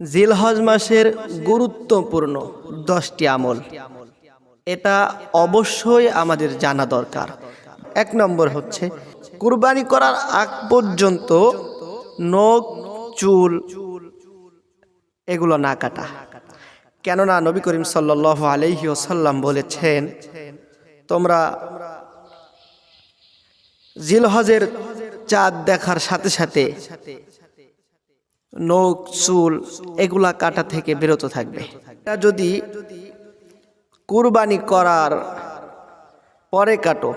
জিলহজ মাসের গুরুত্বপূর্ণ দশটি আমল। এটা অবশ্যই আমাদের জানা দরকার। এক নম্বর হচ্ছে, কুরবানি করার আগ পর্যন্ত নখ, চুল এগুলো না কাটা। কেননা নবী করিম সাল্লাহ আলহি ওসাল্লাম বলেছেন, তোমরা জিলহজের চাঁদ দেখার সাথে সাথে নখ, চুল, এগুলা কাটা থেকে বিরত থাকবে। এটা যদি কুরবানি করার পরে কাটো,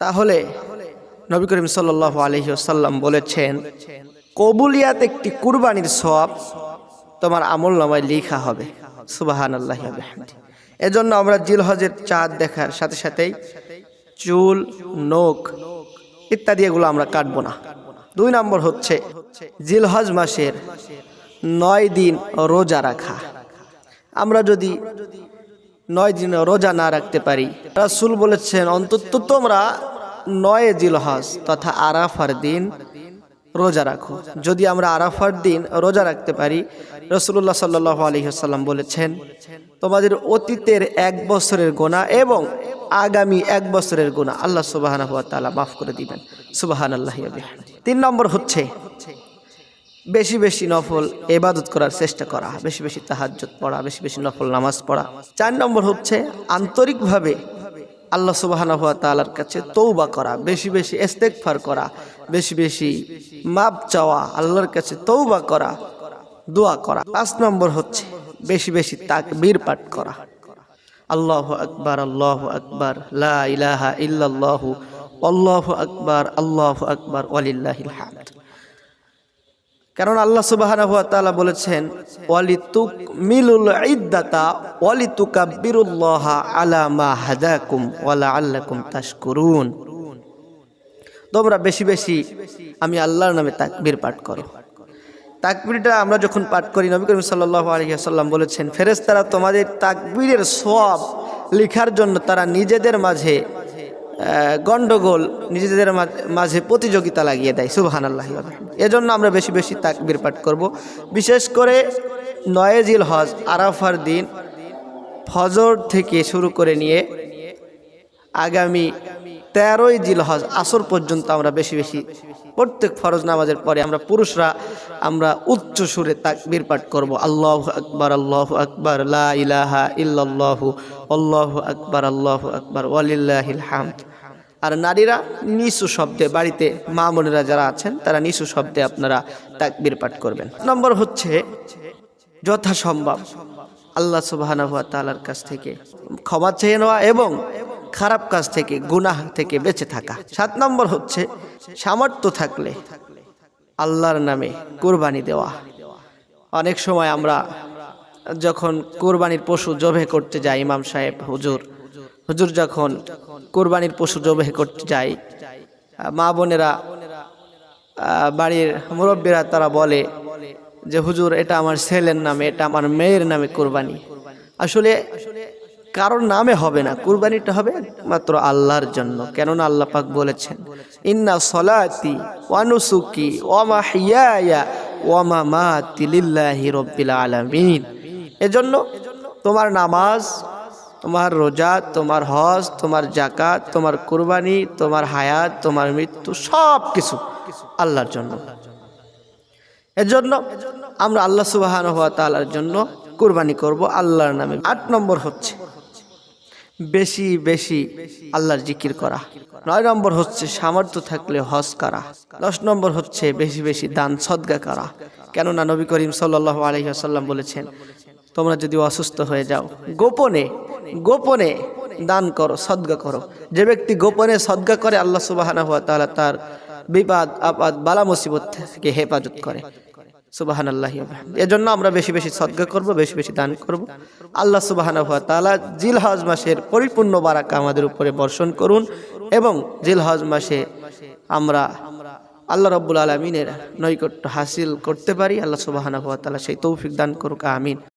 তাহলে নবী করিম সাল্লাহ আলহি আসাল্লাম বলেছেন, কবুলিয়াত একটি কুরবানির সব তোমার আমল নামায় লেখা হবে। সুবাহান আল্লাহ এজন্য আমরা জিলহজের চাঁদ দেখার সাথে সাথেই চুল, নখ ইত্যাদি এগুলো আমরা কাটবো না। দুই নম্বর হচ্ছে জিলহজ মাসের নয় দিন রোজা রাখা। আমরা যদি নয় দিন রোজা না রাখতে পারি, রাসুল বলেছেন, অন্তত তোমরা নয় জিলহজ তথা আরাফার দিন রোজা রাখো। যদি আমরা আরাফার দিন রোজা রাখতে পারি রসুল্লাহ সাল্লাহ আলহিহাল্লাম বলেছেন, তোমাদের অতীতের এক বছরের গোনা এবং আগামী এক বছরের গোনা আল্লাহ সুবাহান তালা মাফ করে দিবেন। সুবাহান আল্লাহ তিন নম্বর হচ্ছে বেশি বেশি নফল এবাদত করার চেষ্টা করা, বেশি বেশি তাহাজ্জত পড়া, বেশি বেশি নফল নামাজ পড়া। চার নম্বর হচ্ছে আন্তরিকভাবে আল্লাহ সুবাহান তালার কাছে তৌবা করা, বেশি বেশি ইস্তেকফার করা, বেশি বেশি মাপ চাওয়া, আল্লাহর কাছে তৌবা করা, দোয়া করা। পাঁচ নম্বর হচ্ছে বেশি বেশি তাকবীর পাঠ করা। আল্লাহ আকবার আল্লাহ আকবার, লা ইল্লাল্লাহু আল্লাহ আকবার আল্লাহ আকবার, ওয়ালিল্লাহিল হামদ। কারণ আল্লাহ সুবহানাহু ওয়া তাআলা বলেছেন ওয়ালিতুক মিলুল ইদ্দাতা ওয়ালিতুকাব্বিরুল্লাহ আলা মা হাদাকুম ওয়া লাআল্লাকুম তাশকুরুন। তোমরা বেশি বেশি আমি আল্লাহর নামে তাকবীর পাঠ করো। তাকবীরটা আমরা যখন পাঠ করি, নবী করিম সাল্লাহ আলহিহাসাল্লাম বলেছেন ফেরেস্তারা তোমাদের তাকবীরের সব লিখার জন্য তারা নিজেদের মাঝে গণ্ডগোল নিজেদের মাঝে প্রতিযোগিতা লাগিয়ে দেয় সুবাহান আল্লাহ এজন্য আমরা বেশি বেশি তাকবির পাঠ করব। বিশেষ করে নয়েজিল হজ, আরাফার দিন, ফজর থেকে শুরু করে নিয়ে আগামী তেরোই জিল হজ আসর পর্যন্ত আমরা বেশি বেশি প্রত্যেক ফরজ নামাজের পরে আমরা পুরুষরা আমরা উচ্চ সুরে তাকবীর পাঠ করব। আল্লাহ আকবার আল্লাহ আকবার ইলাহা ইল্লাল্লাহু, আল্লাহু আকবার আল্লাহু আকবার, ওয়ালিল্লাহিল হামদ। আর নারীরা নিচু শব্দে, বাড়িতে মা যারা আছেন, তারা নিচু শব্দে আপনারা তাকবীর পাঠ করবেন। নম্বর হচ্ছে যথাসম্ভব। আল্লাহ সুবাহানা হুয়া তালার কাছ থেকে ক্ষমা চেয়ে নেওয়া এবং খারাপ কাজ থেকে, গুনাহ থেকে বেঁচে থাকা। সাত নম্বর হচ্ছে সামর্থ্য থাকলে আল্লাহর নামে কোরবানি দেওয়া। অনেক সময় আমরা যখন কোরবানির পশু জবে করতে যাই, ইমাম সাহেব, হুজুর হুজুর যখন কোরবানির পশু জবে করতে যাই, মা বোনেরা বাড়ির মুরব্বীরা তারা বলে যে, হুজুর, এটা আমার ছেলের নামে, এটা আমার মেয়ের নামে কোরবানি। আসলে কারোর নামে হবে না, কুরবানিটা হবে মাত্র আল্লাহর জন্য। কেননা আল্লাহ পাক বলেছেন, ইন্না সলাতি ওয়ানুসুকি ওয়ামা হিয়া ওয়ামা মা তিলিল্লাহি রব্বিল আলামিন। এজন্য তোমার নামাজ, তোমার রোজা, তোমার হজ, তোমার জাকাত তোমার কুরবানি, তোমার হায়াত, তোমার মৃত্যু সব কিছু আল্লাহর জন্য। এজন্য আমরা আল্লাহ সুবাহান হওয়া তালার জন্য কুরবানি করব, আল্লাহর নামে। আট নম্বর হচ্ছে বেশি বেশি আল্লাহর জিকির করা। নয় নম্বর হচ্ছে সামর্থ্য থাকলে হজ করা। দশ নম্বর হচ্ছে বেশি বেশি দান, সদ্গা করা। কেননা নবী করিম সাল্লাহ আলহিহাসাল্লাম বলেছেন, তোমরা যদি অসুস্থ হয়ে যাও, গোপনে গোপনে দান করো, সদ্গা করো। যে ব্যক্তি গোপনে সদ্গা করে, আল্লাহ সুবাহানা হওয়া তাহলে তার বিপাদ, আপাদ বালা মুসিবত থেকে হেফাজত করে। সুবাহান আল্লাহ এজন্য আমরা বেশি বেশি সদ্গা করব, বেশি বেশি দান করব। আল্লাহ সুবাহান তালা জিল হজ মাসের পরিপূর্ণ বারাকা আমাদের উপরে বর্ষণ করুন এবং জিল হজ মাসে আমরা আল্লাহ রব্বুল আলমিনের নৈকট্য হাসিল করতে পারি। আল্লাহ সুবাহান তালা সেই তৌফিক দান করুক, আমিন।